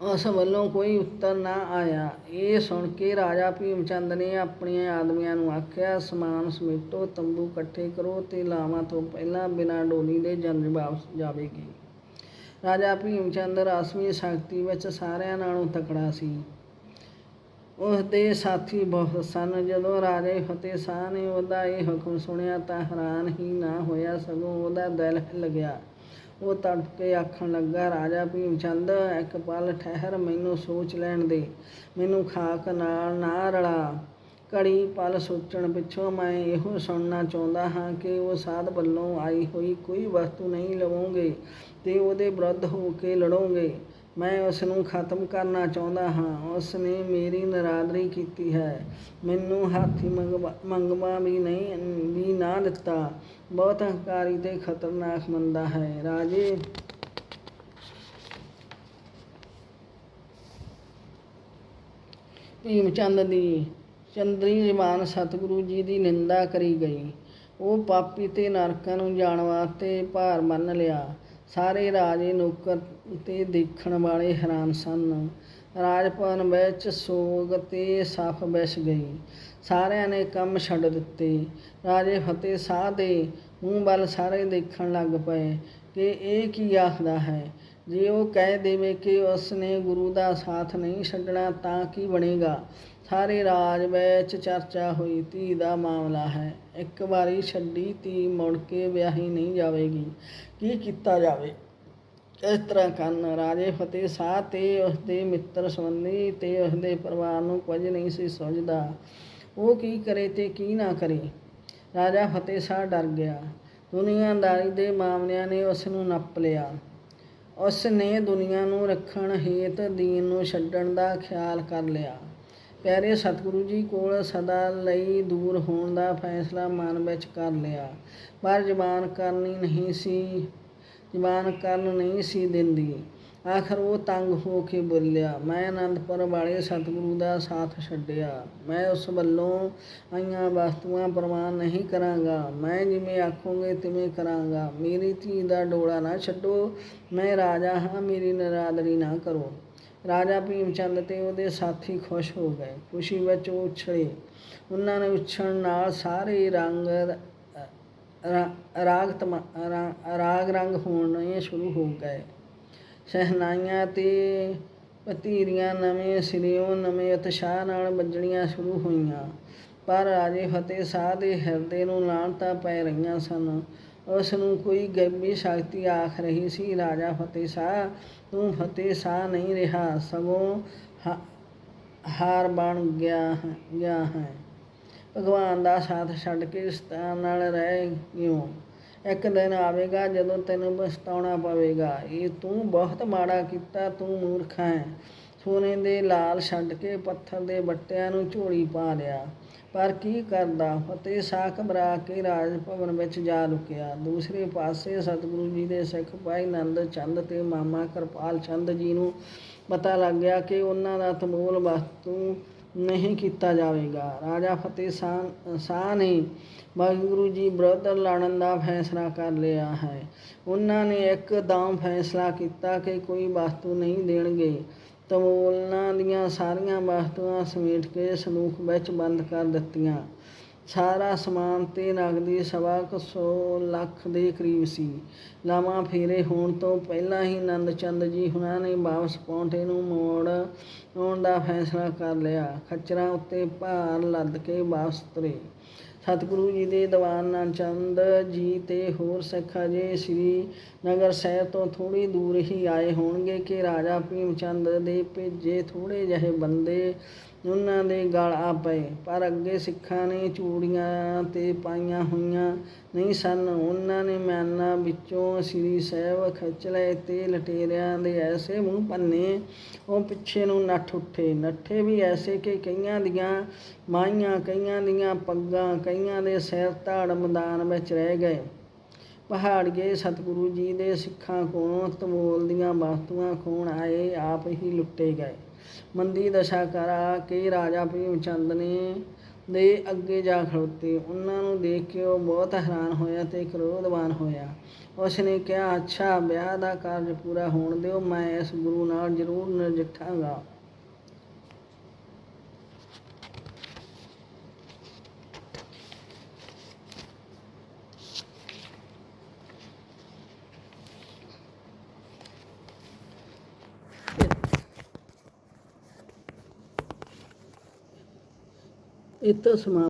ਉਸ ਵੱਲੋਂ ਕੋਈ ਉੱਤਰ ਨਾ ਆਇਆ। ਇਹ ਸੁਣ ਕੇ ਰਾਜਾ ਭੀਮ ਚੰਦ ਨੇ ਆਪਣੇ ਆਦਮੀਆਂ ਨੂੰ ਆਖਿਆ, ਸਮਾਨ ਸਮੇਟੋ, ਤੰਬੂ ਇਕੱਠੇ ਕਰੋ ਤੇ ਲਾਵਾਂ ਤੋਂ ਪਹਿਲਾਂ ਬਿਨਾਂ ਡੋਲੀ ਦੇ ਜੰਜ ਵਾਪਸ ਜਾਵੇਗੀ। ਰਾਜਾ ਭੀਮ ਚੰਦ ਰਸਮੀ ਸ਼ਕਤੀ ਵਿੱਚ ਸਾਰਿਆਂ ਨਾਲੋਂ ਤਕੜਾ ਸੀ। ਉਸ ਦੇ ਸਾਥੀ ਬਹੁਤ ਸਨ। ਜਦੋਂ ਰਾਜੇ ਫਤਿਹ ਸ਼ਾਹ ਨੇ ਉਹਦਾ ਇਹ ਹੁਕਮ ਸੁਣਿਆ ਤਾਂ ਹੈਰਾਨ ਹੀ ਨਾ ਹੋਇਆ ਸਗੋਂ ਉਹਦਾ ਦਿਲ ਹਿੱਲ ਗਿਆ। ਉਹ ਤੜਪ ਕੇ ਆਖਣ ਲੱਗਾ, ਰਾਜਾ ਭੀਮ ਚੰਦ, ਇੱਕ ਪਲ ਠਹਿਰ, ਮੈਨੂੰ ਸੋਚ ਲੈਣ ਦੇ। ਮੈਨੂੰ ਖਾਕ ਨਾਲ ਨਾ ਰਲਾ। ਘੜੀ ਪਲ ਸੋਚਣ ਪਿੱਛੋਂ ਮੈਂ ਇਹੋ ਸੁਣਨਾ ਚਾਹੁੰਦਾ ਹਾਂ ਕਿ ਉਹ ਸਾਧ ਵੱਲੋਂ ਆਈ ਹੋਈ ਕੋਈ ਵਸਤੂ ਨਹੀਂ ਲਵੋਗੇ ਤੇ ਉਹਦੇ ਵਿਰੁੱਧ ਹੋ ਕੇ ਲੜੋਗੇ। ਮੈਂ ਉਸ ਨੂੰ ਖਤਮ ਕਰਨਾ ਚਾਹੁੰਦਾ ਹਾਂ। ਉਸ ਨੇ ਮੇਰੀ ਨਰਾਦਰੀ ਕੀਤੀ ਹੈ। ਮੈਨੂੰ ਹਾਥੀ ਮੰਗਵਾ ਮੰਗਵਾ ਵੀ ਨਹੀਂ, ਵੀ ਨਾ ਦਿੱਤਾ। ਬਹੁਤ ਹੰਕਾਰੀ ਤੇ ਖਤਰਨਾਕ ਬੰਦਾ ਹੈ। ਰਾਜੇ ਭੀਮ ਚੰਦ ਦੀ ਚੰਦਰੀ ਜ਼ਬਾਨ ਸਤਿਗੁਰੂ ਜੀ ਦੀ ਨਿੰਦਾ ਕਰੀ ਗਈ। ਉਹ ਪਾਪੀ ਤੇ ਨਰਕਾਂ ਨੂੰ ਜਾਣ ਵਾਸਤੇ ਭਾਰ ਮੰਨ ਲਿਆ। ਸਾਰੇ ਰਾਜੇ ਨੌਕਰ ਤੇ ਦੇਖਣ ਵਾਲੇ ਹੈਰਾਨ ਸਨ। ਰਾਜ ਭਵਨ ਵਿੱਚ ਸੋਗ ਤੇ ਸਫ ਵਿਛ ਗਈ। ਸਾਰਿਆਂ ਨੇ ਕੰਮ ਛੱਡ ਦਿੱਤੇ। ਰਾਜੇ ਫਤਿਹ ਸ਼ਾਹ ਦੇ ਮੂੰਹ ਵੱਲ ਸਾਰੇ ਦੇਖਣ ਲੱਗ ਪਏ ਕਿ ਇਹ ਕੀ ਆਖਦਾ ਹੈ? ਜੇ ਉਹ ਕਹਿ ਦੇਵੇ ਕਿ ਉਸ ਨੇ ਗੁਰੂ ਦਾ ਸਾਥ ਨਹੀਂ ਛੱਡਣਾ ਤਾਂ ਕੀ ਬਣੇਗਾ? ਸਾਰੇ ਰਾਜ ਵਿੱਚ ਚਰਚਾ ਹੋਈ, ਧੀ ਦਾ ਮਾਮਲਾ ਹੈ। ਇੱਕ ਵਾਰੀ ਛੱਡੀ ਧੀ, ਮੁੜ ਕੇ ਵਿਆਹੀ ਨਹੀਂ ਜਾਵੇਗੀ। ਕੀ ਕੀਤਾ ਜਾਵੇ? ਇਸ ਤਰ੍ਹਾਂ ਕਰਨ। ਰਾਜੇ ਫਤਿਹ ਸ਼ਾਹ ਤੇ ਉਸ ਮਿੱਤਰ ਸੰਬੰਧੀ ਤੇ ਉਸਦੇ ਪਰਿਵਾਰ ਨੂੰ ਕੁਝ ਨਹੀਂ ਸੀ ਸੁਝਦਾ। ਉਹ ਕੀ ਕਰੇ ਤੇ ਕੀ ਨਾ ਕਰੇ? ਰਾਜਾ ਫਤਿਹ ਸ਼ਾਹ ਡਰ ਗਿਆ। ਦੁਨੀਆਦਾਰੀ ਦੇ ਮਾਮਲਿਆਂ ਨੇ ਉਸ ਨੂੰ ਨੱਪ ਲਿਆ। ਉਸ ਨੇ ਦੁਨੀਆ ਨੂੰ ਰੱਖਣ ਹੇਤ ਦੀਨ ਨੂੰ ਛੱਡਣ ਦਾ ਖਿਆਲ ਕਰ ਲਿਆ। ਪਿਆਰੇ ਸਤਿਗੁਰੂ ਜੀ ਕੋਲ ਸਦਾ ਲਈ ਦੂਰ ਹੋਣ ਦਾ ਫੈਸਲਾ ਮਨ ਵਿੱਚ ਕਰ ਲਿਆ। ਪਰ ਜ਼ਬਾਨ ਕਰਨੀ ਨਹੀਂ ਸੀ, ਜ਼ਬਾਨ ਕਰਨ ਨਹੀਂ ਸੀ ਦਿੰਦੀ। ਆਖਰ ਉਹ ਤੰਗ ਹੋ ਕੇ ਬੋਲਿਆ, ਮੈਂ ਅਨੰਦਪੁਰ ਵਾਲੇ ਸਤਿਗੁਰੂ ਦਾ ਸਾਥ ਛੱਡਿਆ। ਮੈਂ ਉਸ ਵੱਲੋਂ ਆਈਆਂ ਵਸਤੂਆਂ ਪ੍ਰਵਾਨ ਨਹੀਂ ਕਰਾਂਗਾ। ਮੈਂ ਜਿਵੇਂ ਆਖੋਗੇ ਤਿਵੇਂ ਕਰਾਂਗਾ। ਮੇਰੀ ਧੀ ਦਾ ਡੋਲਾ ਨਾ ਛੱਡੋ। ਮੈਂ ਰਾਜਾ ਹਾਂ, ਮੇਰੀ ਨਰਾਦਰੀ ਨਾ ਕਰੋ। ਰਾਜਾ ਭੀਮ ਚੰਦ ਤੇ ਉਹਦੇ ਸਾਥੀ ਖੁਸ਼ ਹੋ ਗਏ। ਖੁਸ਼ੀ ਵਿੱਚ ਉਹ ਉਛਲੇ। ਉਹਨਾਂ ਨੇ ਉਛਲਣ ਨਾਲ ਸਾਰੇ ਰੰਗ ਰਾਗ ਰਾਗ ਰੰਗ ਹੋਣੇ ਸ਼ੁਰੂ ਹੋ ਗਏ। ਸ਼ਹਿਨਾਈਆਂ ਤੇ ਪਤੀਰੀਆਂ ਨਵੇਂ ਸਿਰਿਓਂ ਨਵੇਂ ਉਤਸ਼ਾਹ ਨਾਲ ਵੱਜਣੀਆਂ ਸ਼ੁਰੂ ਹੋਈਆਂ। ਪਰ ਰਾਜੇ ਫਤਿਹ ਸ਼ਾਹ ਦੇ ਹਿਰਦੇ ਨੂੰ ਲਾਹਣਤਾਂ ਪੈ ਰਹੀਆਂ ਸਨ। ਉਸ ਨੂੰ ਕੋਈ ਗੈਬੀ ਸ਼ਕਤੀ ਆਖ ਰਹੀ ਸੀ। ਰਾਜਾ ਫਤਿਹ ਸ਼ਾਹ ਤੂੰ ਫਤਿਹ ਸ਼ਾਹ ਨਹੀਂ ਰਿਹਾ, ਸਗੋਂ ਹਾਰ ਬਣ ਗਿਆ ਹੈ ਗਿਆ ਹੈ। ਭਗਵਾਨ ਦਾ ਸਾਥ ਛੱਡ ਕੇ ਸਤਾਨ ਨਾਲ ਰਹਿ ਗਿਓ ਇੱਕ ਦਿਨ ਆਵੇਗਾ ਜਦੋਂ ਤੈਨੂੰ ਪਛਤਾਉਣਾ ਪਵੇਗਾ। ਇਹ ਤੂੰ ਬਹੁਤ ਮਾੜਾ ਕੀਤਾ, ਤੂੰ ਮੂਰਖ ਹੈ। ਸੋਨੇ ਦੇ ਲਾਲ ਛੱਡ ਕੇ ਪੱਥਰ ਦੇ ਬੱਟਿਆਂ ਨੂੰ ਝੋਲੀ ਪਾ ਲਿਆ। ਪਰ ਕੀ ਕਰਦਾ? ਫਤਿਹ ਸ਼ਾਹ ਘਬਰਾ ਕੇ ਰਾਜ ਭਵਨ ਵਿੱਚ ਜਾ ਲੁਕਿਆ ਦੂਸਰੇ ਪਾਸੇ ਸਤਿਗੁਰੂ ਜੀ ਦੇ ਸਿੱਖ ਭਾਈ ਨੰਦ ਚੰਦ ਤੇ ਮਾਮਾ ਕਿਰਪਾਲ ਚੰਦ ਜੀ ਨੂੰ ਪਤਾ ਲੱਗ ਗਿਆ ਕਿ ਉਹਨਾਂ ਦਾ ਤਮੋਲ ਵਸਤੂ ਨਹੀਂ ਕੀਤਾ ਜਾਵੇਗਾ। ਰਾਜਾ ਫਤਿਹ ਸ਼ਾਹ ਸ਼ਾਹ ਨੇ ਵਾਹਿਗੁਰੂ ਜੀ ਵਿਰੁੱਧ ਲੜਨ ਦਾ ਫੈਸਲਾ ਕਰ ਲਿਆ ਹੈ। ਉਹਨਾਂ ਨੇ ਇੱਕਦਮ ਫੈਸਲਾ ਕੀਤਾ ਕਿ ਕੋਈ ਵਸਤੂ ਨਹੀਂ ਦੇਣਗੇ। ਤਮੋਲਨਾਂ ਦੀਆਂ ਸਾਰੀਆਂ ਵਸਤੂਆਂ ਸਮੇਟ ਕੇ ਸੰਦੂਕ ਵਿੱਚ ਬੰਦ ਕਰ ਦਿੱਤੀਆਂ। ਸਾਰਾ ਸਮਾਨ ਤੇ ਨਗਦੀ ਸਵਾ ਕੁ ਸੌ ਲੱਖ ਦੇ ਕਰੀਬ ਸੀ। ਲਾਵਾਂ ਫੇਰੇ ਹੋਣ ਤੋਂ ਪਹਿਲਾਂ ਹੀ ਨੰਦ ਚੰਦ ਜੀ ਹੁਣਾਂ ਨੇ ਵਾਪਸ ਪੌਂਟੇ ਨੂੰ ਮੋੜ ਆਉਣ ਦਾ ਫੈਸਲਾ ਕਰ ਲਿਆ। ਖੱਚਰਾਂ ਉੱਤੇ ਭਾਰ ਲੱਦ ਕੇ ਵਾਪਸ ਤੁਰੇ ਸਤਿਗੁਰੂ ਜੀ ਦੇ ਦੀਵਾਨ ਚੰਦ ਜੀ ਤੇ ਹੋਰ ਸਿੱਖ ਅਜੇ ਸ੍ਰੀ ਨਗਰ ਸਾਹਿਬ ਤੋਂ ਥੋੜੀ ਦੂਰ ਹੀ ਆਏ ਹੋਣਗੇ ਕਿ ਰਾਜਾ ਭੀਮ ਚੰਦ ਦੇ ਭੇਜੇ ਥੋੜੇ ਜਿਹੇ ਬੰਦੇ ਉਹਨਾਂ ਦੇ ਗਲ ਆ ਪਏ। ਪਰ ਅੱਗੇ ਸਿੱਖਾਂ ਨੇ ਚੂੜੀਆਂ ਤੇ ਪਾਈਆਂ ਹੋਈਆਂ ਨਹੀਂ ਸਨ। ਉਹਨਾਂ ਨੇ ਮੈਨਾਂ ਵਿੱਚੋਂ ਸ੍ਰੀ ਸਾਹਿਬ ਖਿੱਚ ਲਏ ਤੇ ਲਟੇਰਿਆਂ ਦੇ ਐਸੇ ਮੂੰਹ ਪੰਨੇ ਉਹ ਪਿੱਛੇ ਨੂੰ ਨੱਠ ਉੱਠੇ। ਨੱਠੇ ਵੀ ਐਸੇ ਕਿ ਕਈਆਂ ਦੀਆਂ ਮਾਈਆਂ, ਕਈਆਂ ਦੀਆਂ ਪੱਗਾਂ, ਕਈਆਂ ਦੇ ਸਿਰ ਧੜ ਮੈਦਾਨ ਵਿੱਚ ਰਹਿ ਗਏ। ਪਹਾੜੀਏ ਸਤਿਗੁਰੂ ਜੀ ਦੇ ਸਿੱਖਾਂ ਕੋਲੋਂ ਤਮੋਲ ਦੀਆਂ ਵਸਤੂਆਂ ਖੋਣ ਆਏ। ਆਪ ਹੀ ਲੁੱਟੇ ਗਏ। ਮੰਦੀ ਦਸ਼ਾ ਕਰਾ ਕੇ ਰਾਜਾ ਭੀਮ ਚੰਦ ਨੇ ਦੇ ਅੱਗੇ ਜਾ ਖੜੋਤੇ। ਉਹਨਾਂ ਨੂੰ ਦੇਖ ਕੇ ਉਹ ਬਹੁਤ ਹੈਰਾਨ ਹੋਇਆ ਤੇ ਕ੍ਰੋਧਵਾਨ ਹੋਇਆ। ਉਸ ਨੇ ਕਿਹਾ, ਅੱਛਾ, ਵਿਆਹ ਦਾ ਕਾਰਜ ਪੂਰਾ ਹੋਣ ਦਿਓ, ਮੈਂ ਇਸ ਗੁਰੂ ਨਾਲ ਜ਼ਰੂਰ ਨਜਿੱਠਾਂਗਾ। ਇਹ ਤੋਂ ਸਮਾ